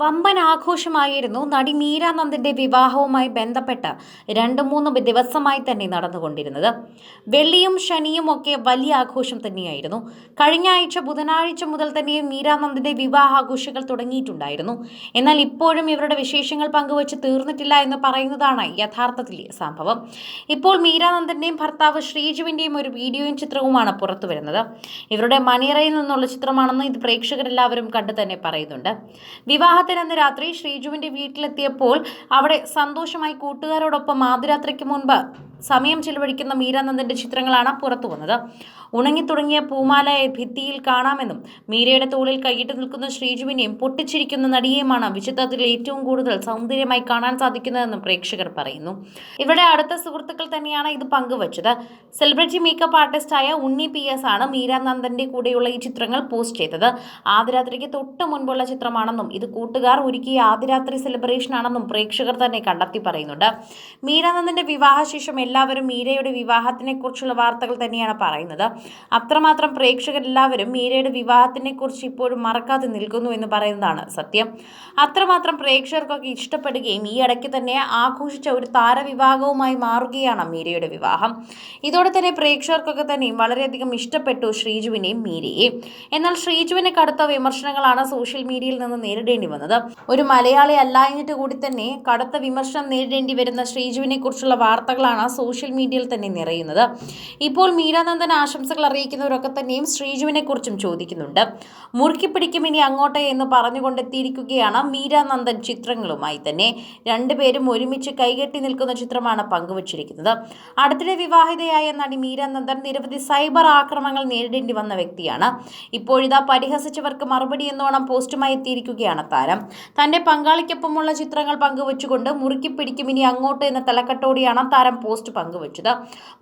വമ്പൻ ആഘോഷമായിരുന്നു നടി മീരാനന്ദിന്റെ വിവാഹവുമായി ബന്ധപ്പെട്ട് രണ്ട് മൂന്ന് ദിവസമായി തന്നെ നടന്നുകൊണ്ടിരുന്നത്. വെള്ളിയും ശനിയും ഒക്കെ വലിയ ആഘോഷം തന്നെയായിരുന്നു. കഴിഞ്ഞ ആഴ്ച ബുധനാഴ്ച മുതൽ തന്നെ മീരാനന്ദിന്റെ വിവാഹാഘോഷങ്ങൾ തുടങ്ങിയിട്ടുണ്ടായിരുന്നു. എന്നാൽ ഇപ്പോഴും ഇവരുടെ വിശേഷങ്ങൾ പങ്കുവച്ച് തീർന്നിട്ടില്ല എന്ന് പറയുന്നതാണ് യഥാർത്ഥത്തിലെ സംഭവം. ഇപ്പോൾ മീരാനന്ദന്റെയും ഭർത്താവ് ശ്രീജുവിന്റെയും ഒരു വീഡിയോയും ചിത്രവുമാണ് പുറത്തു വരുന്നത്. ഇവരുടെ മണിയറയിൽ നിന്നുള്ള ചിത്രമാണെന്ന് ഇത് പ്രേക്ഷകരെല്ലാവരും കണ്ടു തന്നെ പറയുന്നുണ്ട്. വിവാഹത്തിനന്ന് രാത്രി ശ്രീജുവിന്റെ വീട്ടിലെത്തിയപ്പോൾ അവിടെ സന്തോഷമായി കൂട്ടുകാരോടൊപ്പം ആദ്യരാത്രിക്ക് മുൻപ് സമയം ചെലവഴിക്കുന്ന മീരാനന്ദന്റെ ചിത്രങ്ങളാണ് പുറത്തു വന്നത്. ഉണങ്ങിത്തുടങ്ങിയ പൂമാലയെ ഭിത്തിയിൽ കാണാമെന്നും മീരയുടെ തോളിൽ കൈയിട്ട് നിൽക്കുന്ന ശ്രീജുവിനെയും പൊട്ടിച്ചിരിക്കുന്ന നടിയെയുമാണ് വിചിത്രത്തിൽ ഏറ്റവും കൂടുതൽ സൗന്ദര്യമായി കാണാൻ സാധിക്കുന്നതെന്നും പ്രേക്ഷകർ പറയുന്നു. ഇവിടെ അടുത്ത സുഹൃത്തുക്കൾ തന്നെയാണ് ഇത് പങ്കുവച്ചത്. സെലിബ്രിറ്റി മേക്കപ്പ് ആർട്ടിസ്റ്റായ ഉണ്ണി പി എസ് ആണ് മീരാനന്ദന്റെ കൂടെയുള്ള ഈ ചിത്രങ്ങൾ പോസ്റ്റ് ചെയ്തത്. ആദ്യരാത്രിക്ക് തൊട്ട് മുൻപുള്ള ചിത്രമാണെന്നും ഇത് കൂട്ടുകാർ ഒരുക്കിയ ആദ്യരാത്രി സെലിബ്രേഷൻ ആണെന്നും പ്രേക്ഷകർ തന്നെ കണ്ടെത്തി പറയുന്നുണ്ട്. മീരാനന്ദന്റെ വിവാഹശേഷം എല്ലാവരും മീരയുടെ വിവാഹത്തിനെക്കുറിച്ചുള്ള വാർത്തകൾ തന്നെയാണ് പറയുന്നത്. അത്രമാത്രം പ്രേക്ഷകരെല്ലാവരും മീരയുടെ വിവാഹത്തിനെക്കുറിച്ച് ഇപ്പോഴും മറക്കാതെ നിൽക്കുന്നു എന്ന് പറയുന്നതാണ് സത്യം. അത്രമാത്രം പ്രേക്ഷകർക്കൊക്കെ ഇഷ്ടപ്പെടുകയും ഈ ഇടയ്ക്ക് തന്നെ ആഘോഷിച്ച ഒരു താരവിവാഹവുമായി മാറുകയാണ് മീരയുടെ വിവാഹം. ഇതോടെ തന്നെ പ്രേക്ഷകർക്കൊക്കെ തന്നെയും വളരെയധികം ഇഷ്ടപ്പെട്ടു ശ്രീജുവിനെയും മീരയെയും. എന്നാൽ ശ്രീജുവിനെ കടുത്ത വിമർശനങ്ങളാണ് സോഷ്യൽ മീഡിയയിൽ നിന്ന് നേരിടേണ്ടി വന്നത്. ഒരു മലയാളി അല്ലാഞ്ഞിട്ട് കൂടി തന്നെ കടുത്ത വിമർശനം നേരിടേണ്ടി വരുന്ന ശ്രീജുവിനെ കുറിച്ചുള്ള വാർത്തകളാണ് സോഷ്യൽ മീഡിയയിൽ തന്നെ നിറയുന്നത്. ഇപ്പോൾ മീരാനന്ദൻ ആശംസകൾ അറിയിക്കുന്നവരൊക്കെ തന്നെയും ശ്രീജുവിനെ കുറിച്ചും ചോദിക്കുന്നുണ്ട്. മുറുക്കി പിടിക്കും ഇനി അങ്ങോട്ടേ എന്ന് പറഞ്ഞുകൊണ്ടെത്തിയിരിക്കുകയാണ് മീരാനന്ദൻ ചിത്രങ്ങളുമായി തന്നെ. രണ്ടുപേരും ഒരുമിച്ച് കൈകെട്ടി നിൽക്കുന്ന ചിത്രമാണ് പങ്കുവച്ചിരിക്കുന്നത്. അടുത്തിടെ വിവാഹിതയായ നടി മീരാനന്ദൻ നിരവധി സൈബർ ആക്രമണങ്ങൾ നേരിടേണ്ടി വന്ന വ്യക്തിയാണ്. ഇപ്പോഴിതാ പരിഹസിച്ചവർക്ക് മറുപടി എന്നോണം പോസ്റ്റുമായി എത്തിയിരിക്കുകയാണ് താരം. തന്റെ പങ്കാളിക്കൊപ്പമുള്ള ചിത്രങ്ങൾ പങ്കുവച്ചുകൊണ്ട് മുറുക്കി പിടിക്കും ഇനി അങ്ങോട്ട് എന്ന തലക്കെട്ടോടെയാണ് താരം പോസ്റ്റ് പങ്കുവച്ചത്.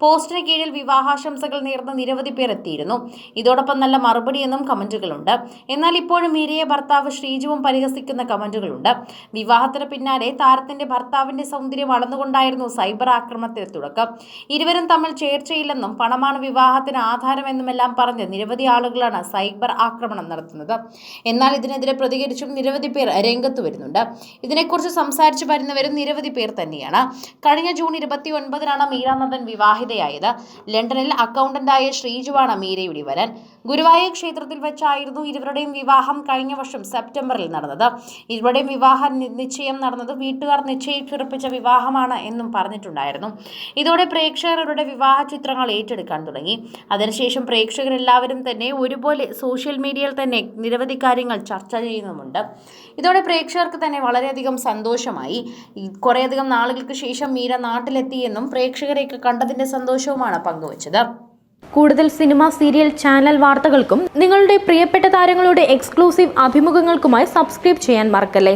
പോസ്റ്റിന് കീഴിൽ വിവാഹാശംസകൾ നേർന്ന നിരവധി പേർ എത്തിയിരുന്നു. ഇതോടൊപ്പം നല്ല മറുപടിയെന്നും കമന്റുകളുണ്ട്. എന്നാൽ ഇപ്പോഴും മീരയെ ഭർത്താവ് ശ്രീജുവും പരിഹസിക്കുന്ന കമന്റുകളുണ്ട്. വിവാഹത്തിന് പിന്നാലെ താരത്തിന്റെ ഭർത്താവിന്റെ സൗന്ദര്യം അളന്നുകൊണ്ടായിരുന്നു സൈബർ ആക്രമണത്തിന് തുടക്കം. ഇരുവരും തമ്മിൽ ചേർച്ചയില്ലെന്നും പണമാണ് വിവാഹത്തിന് ആധാരമെന്നുമെല്ലാം പറഞ്ഞ് നിരവധി ആളുകളാണ് സൈബർ ആക്രമണം നടത്തുന്നത്. എന്നാൽ ഇതിനെതിരെ പ്രതികരിച്ചും നിരവധി പേർ രംഗത്ത് വരുന്നുണ്ട്. ഇതിനെക്കുറിച്ച് സംസാരിച്ചു വരുന്നവരും നിരവധി പേർ തന്നെയാണ്. കഴിഞ്ഞ ജൂൺ ഇരുപത്തി ഒൻപതിനാണ് മീരാനന്ദൻ വിവാഹിതയായത്. ലണ്ടനിൽ അക്കൗണ്ടന്റായ ശ്രീജുവാണ് മീരയുടെ വരൻ. ഗുരുവായൂർ ക്ഷേത്രത്തിൽ വെച്ചായിരുന്നു ഇരുവരുടെയും വിവാഹം കഴിഞ്ഞ വർഷം സെപ്റ്റംബറിൽ നടന്നത്. ഇരുവരുടെയും വിവാഹ നിശ്ചയം നടന്നത് വീട്ടുകാർ നിശ്ചയിച്ചുറപ്പിച്ച വിവാഹമാണ് എന്നും പറഞ്ഞിട്ടുണ്ടായിരുന്നു. ഇതോടെ പ്രേക്ഷകർ ഇവരുടെ വിവാഹ ചിത്രങ്ങൾ ഏറ്റെടുക്കാൻ തുടങ്ങി. അതിനുശേഷം പ്രേക്ഷകരെല്ലാവരും തന്നെ ഒരുപോലെ സോഷ്യൽ മീഡിയയിൽ തന്നെ നിരവധി കാര്യങ്ങൾ ചർച്ച ചെയ്യുന്നുമുണ്ട്. ഇതോടെ പ്രേക്ഷകർക്ക് തന്നെ വളരെയധികം സന്തോഷമായി. കുറേയധികം നാളുകൾക്ക് ശേഷം മീര നാട്ടിലെത്തിയെന്നും പ്രേക്ഷകരെയൊക്കെ കണ്ടതിന്റെ സന്തോഷവുമാണ് പങ്കുവച്ചത്. കൂടുതൽ സിനിമ സീരിയൽ ചാനൽ വാർത്തകൾക്കും നിങ്ങളുടെ പ്രിയപ്പെട്ട താരങ്ങളുടെ എക്സ്ക്ലൂസീവ് അഭിമുഖങ്ങൾക്കുമായി സബ്സ്ക്രൈബ് ചെയ്യാൻ മറക്കല്ലേ?